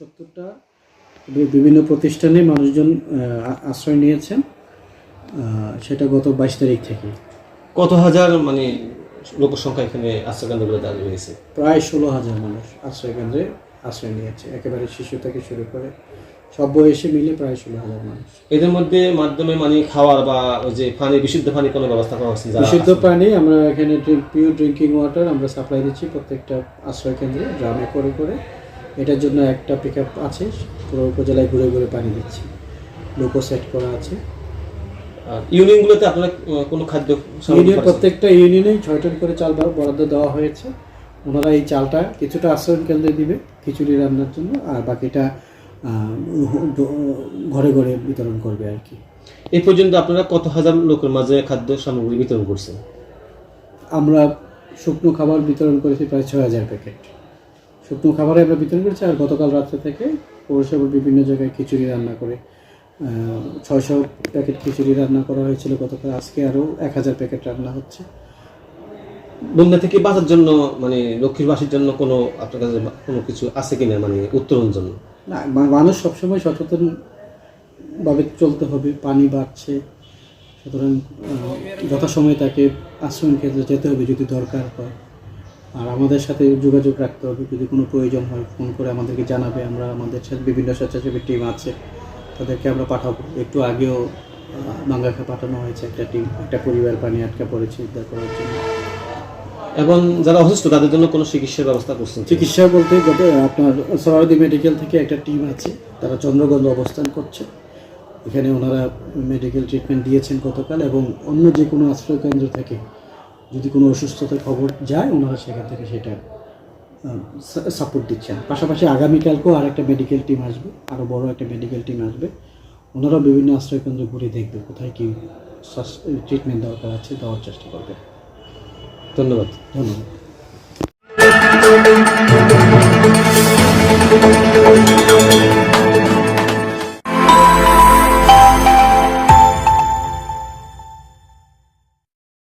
সত্তরটা বিভিন্ন প্রতিষ্ঠানে মানুষজন আশ্রয় নিয়েছেন। সেটা গত বাইশ তারিখ থেকে। কত হাজার মানে লোক সংখ্যা এখানে আশ্রয় কেন্দ্রগুলো দাঁড়িয়ে রয়েছে? প্রায় ষোলো হাজার মানুষ আশ্রয় কেন্দ্রে আশ্রয় নিয়েছে। একেবারে শিশু থেকে শুরু করে সব বয়সে মিলে প্রায় ষোলো হাজার মানুষ। এদের মধ্যে মাধ্যমে মানে খাওয়ার বা ওই যে পানি বিশুদ্ধ পানি কোনো ব্যবস্থা করা হচ্ছে বিশুদ্ধ? পানি আমরা এখানে পিওর ড্রিঙ্কিং ওয়াটার আমরা সাপ্লাই দিচ্ছি প্রত্যেকটা আশ্রয় কেন্দ্রে গ্রামে করে করে। এটার জন্য একটা পিক আছে পুরো উপজেলায় ঘুরে ঘুরে পানি দিচ্ছি। লোকো সেট করা আছে। আর ইউনিয়নগুলোতে আপনারা কোনো খাদ্য ইউনিয়ন প্রত্যেকটা ইউনিয়নেই ছয় টন করে চাল বার- বরাদ্দ দেওয়া হয়েছে। ওনারা এই চালটা কিছুটা আশ্রয়ণ কেন্দ্রে দিবে খিচুড়ি রান্নার জন্য আর বাকিটা ঘরে ঘরে বিতরণ করবে আর কি। এই পর্যন্ত আপনারা কত হাজার লোকের মাঝে খাদ্য সামগ্রী বিতরণ করছেন? আমরা শুকনো খাবার বিতরণ করেছি প্রায় ছয় হাজার প্যাকেট। শুকনো খাবারে আমরা বিতরণ করেছি আর গতকাল রাত্রে থেকে পৌরসভার বিভিন্ন জায়গায় খিচুড়ি রান্না করে ছয়শো প্যাকেট খিচুড়ি রান্না করা হয়েছিল গতকাল। আজকে আরও এক হাজার প্যাকেট রান্না হচ্ছে। বন্যা থেকে বাঁচার জন্য মানে লক্ষ্মীর বাসীর জন্য কোনো আপনার কাছে কোনো কিছু আছে কিনা মানে উত্তরণ জন্য? না মানুষ সবসময় সচেতন ভাবে চলতে হবে পানি বাড়ছে সুতরাং যথাসময়ে তাকে আশ্রয়ণ ক্ষেত্রে যেতে হবে যদি দরকার হয়। আর আমাদের সাথে যোগাযোগ রাখতে হবে যদি কোনো প্রয়োজন হয় ফোন করে আমাদেরকে জানাবে। আমরা আমাদের সাথে বিভিন্ন স্বেচ্ছাসেবী টিম আছে তাদেরকে আমরা পাঠাবো। একটু আগেও বাঙ্গাখা পাঠানো হয়েছে একটা টিম একটা পরিবার পানি আটকা পড়েছে উদ্ধার করার জন্য। এবং যারা অসুস্থ তাদের জন্য কোনো চিকিৎসার ব্যবস্থা করছেন? চিকিৎসা বলতে গত আপনার সরাদি মেডিকেল থেকে একটা টিম আছে তারা চন্দ্রগঞ্জ অবস্থান করছে। এখানে ওনারা মেডিকেল ট্রিটমেন্ট দিয়েছেন গতকাল এবং অন্য যে কোনো আশ্রয় কেন্দ্র থেকে যদি কোনো অসুস্থতার খবর যায় ওনারা সেখান থেকে সেটা সাপোর্ট দিচ্ছেন। পাশাপাশি আগামীকালকেও আর একটা মেডিকেল টিম আসবে আরও বড় একটা মেডিকেল টিম আসবে। ওনারা বিভিন্ন আশ্রয়কেন্দ্র ঘুরে দেখবে কোথায় কী ট্রিটমেন্ট দরকার আছে দেওয়ার চেষ্টা করবে ধন্যবাদ। ধন্যবাদ।